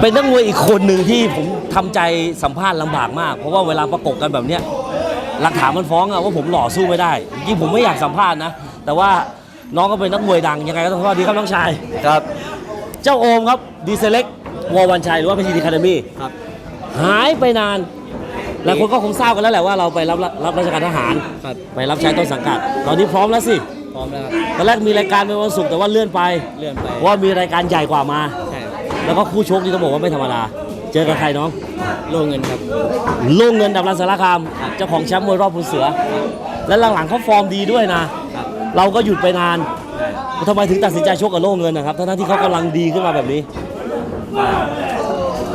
เป็นนักมวยอีกคนหนึ่งที่ผมทำใจสัมภาษณ์ลำบากมาก เพราะว่าเวลาประกบกันแบบเนี้ยหลักฐานมันฟ้องอะว่าผมหล่อสู้ไม่ได้จริงๆผมไม่อยากสัมภาษณ์นะ แต่ว่าน้องก็เป็นนักมวยดังยังไงก็ต้องสวัสดีครับน้องชายครับ เจ้าโอมครับดีเซเล็กวอวันชัยหรือว่าพีทีคาเดมี่ครับหายไปนานหลายคนก็คงทราบกันแล้วแหละว่าเราไปรับรับราชการทหารครับไปรับใช้ต้นสังกัด ตอนนี้พร้อมแล้วสิพร้อมแล้วครับตอนแรกมีรายการเป็นวันศุกร์แต่ว่าเลื่อนไปเลื่อนไปเพราะว่ามีรายการใหญ่กว่ามาใช่ครับ แล้วก็คู่ชกที่ต้องบอกว่าไม่ธรรมดา เจอกับใครน้อง โลเงินครับลุงเงินดับรันสารคาม เจ้าของแชมป์มวยรอบภูเสือ และหลังๆเขาฟอร์มดีด้วยนะครับเราก็หยุดไปนานใช่ทำไมถึงตัดสินใจชกกับโล่เงินนะครับ ทั้งๆที่เขากำลังดีขึ้นมาแบบนี้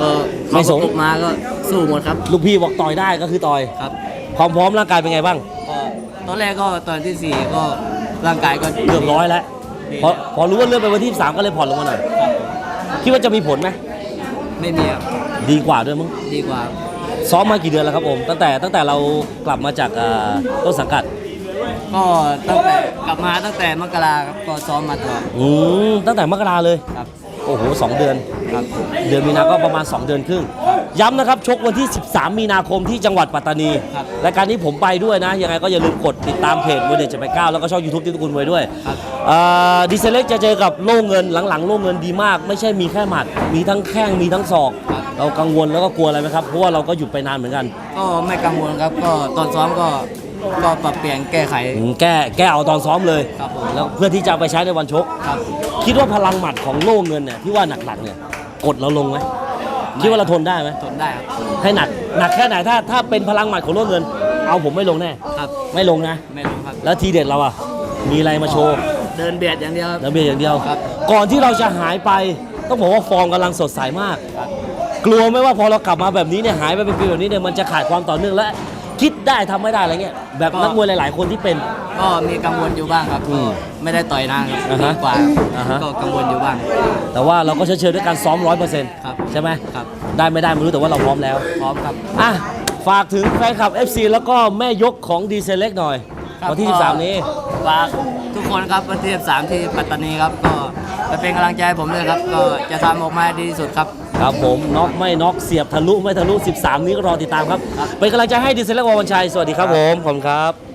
ก็ไม่เขาสงประกบมาก็สู้หมดครับลูกพี่บอกต่อยได้ก็คือต่อย ครับความพร้อมร่างกายเป็นไงบ้าง ก็ตอนแรกก็ตอนที่สี่ก็ร่างกายก็เกือบร้อยแล้ว ดีพอพอรู้ว่าเลื่อนไปวันที่ 3 ก็เลยผ่อนลงมาหน่อยครับ คิดว่าจะมีผลไหมไม่มีครับดีกว่าด้วยมั้งดีกว่าซ้อมมากี่เดือนแล้วครับผม ตั้งแต่ตั้งแต่เรากลับมาจากเอ่อต้นสังกัดก็ตั้งแต่กลับมาตั้งแต่มกราครับก็ซ้อมมาตลอดอืมตั้งแต่มกราเลย ครับโอ้โหสองเดือน ครับ เดือนมีนาก็ประมาณ 2 เดือนครึ่ง ย้ำนะครับชกวันที่ 13 มีนาคมที่จังหวัดปัตตานีครับรายการนี้ผมไปด้วยนะ ยังไงก็อย่าลืมกดติดตามเพจมวยเด็ดเจ็ดแปดเก้าแล้วก็ช่องยูทูบที่ตุกุลมวยด้วยครับอ่าดีเซเล็กจะเจอกับโล่เงินหลังๆ โล่เงินดีมาก ไม่ใช่มีแค่หมัด มีทั้งแข้งมีทั้งศอก เรากังวลแล้วก็กลัวอะไรไหมครับ เพราะว่าเราก็หยุดไปนานเหมือนกัน ก็ไม่กังวลครับก็ตอนซ้อมก็ก็ปรับเปลี่ยนแก้ไขอืมแก้แก้เอาตอนซ้อมเลยครับผมแล้วเพื่อที่จะเอาไปใช้ในวันชกครับ คิดว่าพลังหมัดของโล่เงินเนี่ยที่ว่าหนักๆเนี่ยกดเราลงไหม คิดว่าเราทนได้ไหมทนได้ครับให้หนักหนักแค่ไหนถ้าถ้าเป็นพลังหมัดของโล่เงิน เอาผมไม่ลงแน่ครับ ไม่ลงนะไม่รู้ครับแล้วทีเด็ดเราอะมีอะไรมาโชว์เดินเบียดอย่างเดียวครับแล้วเบียร์อย่างเดียวครับ ก่อนที่เราจะหายไปต้องบอกว่าฟอร์มกำลังสดใสมากครับกลัวไหมว่าพอเรากลับมาแบบนี้เนี่ยหายไปเป็นปีแบบนี้เนี่ยมันจะขาดความต่อเนื่องและ คิดได้ทำไม่ได้อะไรเงี้ยแบบนักมวยหลาย ๆ คนที่เป็น ก็มีกังวลอยู่บ้างครับอืมไม่ได้ต่อยนานครับอ่าฮะดีกว่าอ่าฮะ ก็กังวลอยู่บ้าง แต่ว่าเราก็เชิญด้วยการซ้อมร้อยเปอร์เซ็นต์ครับใช่ไหมครับ ได้ไม่ได้ไม่รู้แต่ว่าเราพร้อมแล้วพร้อมครับ อะฝากถึงแฟนคลับ FC แล้วก็แม่ยกของดีเซเล็กหน่อยครับวันที่ ก็13 นี้ ฝากทุกคนครับวันที่13ที่ปัตตานีครับ ก็ไปเป็นกำลังใจให้ผมด้วยครับ ก็จะทำออกมาให้ดีที่สุดครับ ครับผมน็อกไม่น็อกเสียบทะลุไม่ทะลุ 13 นี้ก็รอติดตามครับครับเป็นกำลังใจให้ดีเซเล็กวอวันชัย สวัสดีครับผมขอบคุณครับ